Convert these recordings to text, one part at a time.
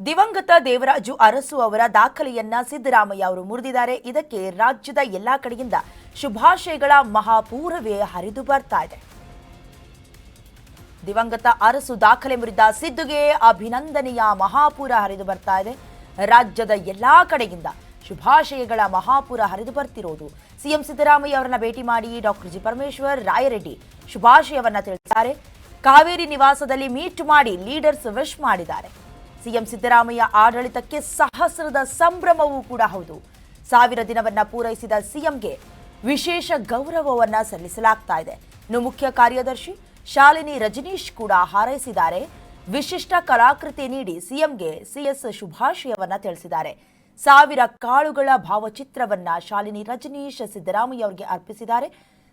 ದಿವಂಗತ ದೇವರಾಜು ಅರಸು ಅವರ ದಾಖಲೆಯನ್ನ ಸಿದ್ದರಾಮಯ್ಯ ಅವರು ಮುರಿದಿದ್ದಾರೆ. ಇದಕ್ಕೆ ರಾಜ್ಯದ ಎಲ್ಲಾ ಕಡೆಯಿಂದ ಶುಭಾಶಯಗಳ ಮಹಾಪೂರವೇ ಹರಿದು ಬರ್ತಾ ಇದೆ. ದಿವಂಗತ ಅರಸು ದಾಖಲೆ ಮುರಿದ ಸಿದ್ದುಗೆ ಅಭಿನಂದನೆಯ ಮಹಾಪೂರ ಹರಿದು ಬರ್ತಾ ಇದೆ. ರಾಜ್ಯದ ಎಲ್ಲಾ ಕಡೆಯಿಂದ ಶುಭಾಶಯಗಳ ಮಹಾಪೂರ ಹರಿದು ಬರ್ತಿರೋದು. ಸಿಎಂ ಸಿದ್ದರಾಮಯ್ಯ ಅವರನ್ನ ಭೇಟಿ ಮಾಡಿ ಡಾಕ್ಟರ್ ಜಿ ಪರಮೇಶ್ವರ್ ರಾಯರೆಡ್ಡಿ ಶುಭಾಶಯವನ್ನ ತಿಳಿಸಿದ್ದಾರೆ. ಕಾವೇರಿ ನಿವಾಸದಲ್ಲಿ ಮೀಟ್ ಮಾಡಿ ಲೀಡರ್ಸ್ ವಿಶ್ ಮಾಡಿದ್ದಾರೆ. ಸಿಎಂ ಸಿದ್ದರಾಮಯ್ಯ ಆಡಳಿತಕ್ಕೆ ಸಹಸ್ರದ ಸಂಭ್ರಮವೂ ಕೂಡ ಹೌದು. ಸಾವಿರ ದಿನವನ್ನ ಪೂರೈಸಿದ ಸಿಎಂಗೆ ವಿಶೇಷ ಗೌರವವನ್ನ ಸಲ್ಲಿಸಲಾಗ್ತಾ ಇದೆ. ಇನ್ನು ಮುಖ್ಯ ಕಾರ್ಯದರ್ಶಿ ಶಾಲಿನಿ ರಜನೀಶ್ ಕೂಡ ಹಾರೈಸಿದ್ದಾರೆ. ವಿಶಿಷ್ಟ ಕಲಾಕೃತಿ ನೀಡಿ ಸಿಎಂಗೆ ಸಿಎಸ್ ಶುಭಾಶಯವನ್ನ ತಿಳಿಸಿದ್ದಾರೆ. ಸಾವಿರ ಕಾಳುಗಳ ಭಾವಚಿತ್ರವನ್ನ ಶಾಲಿನಿ ರಜನೀಶ್ ಸಿದ್ದರಾಮಯ್ಯ ಅವರಿಗೆ ಅರ್ಪಿಸಿದ್ದಾರೆ.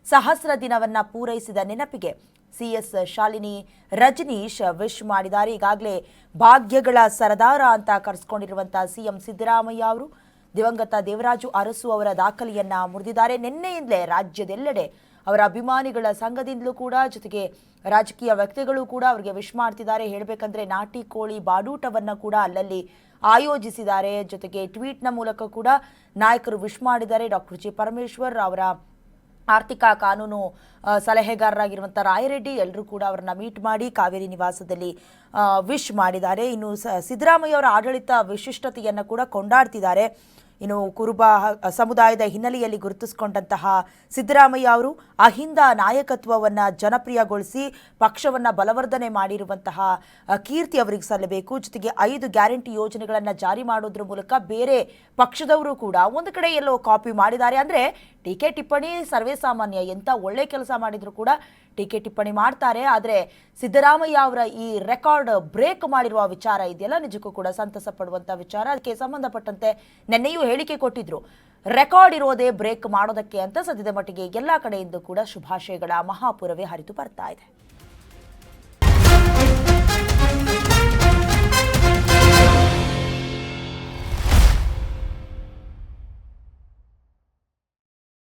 ಸಹಸ್ರ ದಿನವನ್ನ ಪೂರೈಸಿದ ನೆನಪಿಗೆ ಸಿಎಸ್ ಶಾಲಿನಿ ರಜನೀಶ್ ವಿಶ್ ಮಾಡಿದ್ದಾರೆ. ಈಗಾಗಲೇ ಭಾಗ್ಯಗಳ ಸರದಾರ ಅಂತ ಕರೆಸ್ಕೊಂಡಿರುವಂತಹ ಸಿಎಂ ಸಿದ್ದರಾಮಯ್ಯ ಅವರು, ದಿವಂಗತ ದೇವರಾಜು ಅರಸು ಅವರ ದಾಖಲೆಯನ್ನ ಮುರಿದಿದ್ದಾರೆ. ನಿನ್ನೆಯಿಂದಲೇ ರಾಜ್ಯದೆಲ್ಲೆಡೆ ಅವರ ಅಭಿಮಾನಿಗಳ ಸಂಘದಿಂದಲೂ ಕೂಡ ಜೊತೆಗೆ ರಾಜಕೀಯ ವ್ಯಕ್ತಿಗಳು ಕೂಡ ಅವರಿಗೆ ವಿಶ್ ಮಾಡ್ತಿದ್ದಾರೆ. ಹೇಳಬೇಕಂದ್ರೆ ನಾಟಿ ಕೋಳಿ ಬಾಡೂಟವನ್ನ ಕೂಡ ಅಲ್ಲಲ್ಲಿ ಆಯೋಜಿಸಿದ್ದಾರೆ. ಜೊತೆಗೆ ಟ್ವೀಟ್ನ ಮೂಲಕ ಕೂಡ ನಾಯಕರು ವಿಶ್ ಮಾಡಿದ್ದಾರೆ. ಡಾಕ್ಟರ್ ಜಿ ಪರಮೇಶ್ವರ್ ಅವರ ಆರ್ಥಿಕ ಕಾನೂನು ಸಲಹೆಗಾರರಾಗಿರುವಂಥ ರಾಯರೆಡ್ಡಿ ಎಲ್ಲರೂ ಕೂಡ ಅವರನ್ನ ಮೀಟ್ ಮಾಡಿ ಕಾವೇರಿ ನಿವಾಸದಲ್ಲಿ ವಿಶ್ ಮಾಡಿದ್ದಾರೆ. ಇನ್ನು ಸಿದ್ದರಾಮಯ್ಯ ಅವರ ಆಡಳಿತ ವಿಶಿಷ್ಟತೆಯನ್ನು ಕೂಡ ಕೊಂಡಾಡ್ತಿದ್ದಾರೆ. ಇನ್ನು ಕುರುಬ ಸಮುದಾಯದ ಹಿನ್ನೆಲೆಯಲ್ಲಿ ಗುರುತಿಸಿಕೊಂಡಂತಹ ಸಿದ್ದರಾಮಯ್ಯ ಅವರು ಅಹಿಂದ ನಾಯಕತ್ವವನ್ನು ಜನಪ್ರಿಯಗೊಳಿಸಿ ಪಕ್ಷವನ್ನು ಬಲವರ್ಧನೆ ಮಾಡಿರುವಂತಹ ಕೀರ್ತಿ ಅವರಿಗೆ ಸಲ್ಲಬೇಕು. ಜೊತೆಗೆ ಐದು ಗ್ಯಾರಂಟಿ ಯೋಜನೆಗಳನ್ನು ಜಾರಿ ಮಾಡೋದ್ರ ಮೂಲಕ ಬೇರೆ ಪಕ್ಷದವರು ಕೂಡ ಒಂದು ಕಡೆ ಎಲ್ಲೋ ಕಾಪಿ ಮಾಡಿದ್ದಾರೆ. ಅಂದರೆ ಟೀಕೆ ಟಿಪ್ಪಣಿ ಸರ್ವೇ ಸಾಮಾನ್ಯ ಎಂಥ ಒಳ್ಳೆ ಕೆಲಸ ಮಾಡಿದರೂ ಕೂಡ ಟೀಕೆ ಟಿಪ್ಪಣಿ ಮಾಡ್ತಾರೆ. ಆದರೆ ಸಿದ್ದರಾಮಯ್ಯ ಅವರ ಈ ರೆಕಾರ್ಡ್ ಬ್ರೇಕ್ ಮಾಡಿರುವ ವಿಚಾರ ಇದೆಯಲ್ಲ? ನಿಜಕ್ಕೂ ಕೂಡ ಸಂತಸ ಪಡುವಂಥ ವಿಚಾರ. ಅದಕ್ಕೆ ಸಂಬಂಧಪಟ್ಟಂತೆ ನಿನ್ನೆಯೂ ಹೇಳಿಕೆ ಕೊಟ್ಟಿದ್ರು. ರೆಕಾರ್ಡ್ ಇರೋದೇ ಬ್ರೇಕ್ ಮಾಡೋದಕ್ಕೆ ಅಂತ ಸದ್ಯದ ಮಟ್ಟಿಗೆ ಎಲ್ಲ ಕಡೆಯಿಂದ ಕೂಡ ಶುಭಾಶಯಗಳ ಮಹಾಪುರವೇ ಹರಿದು ಬರ್ತಾ ಇದೆ.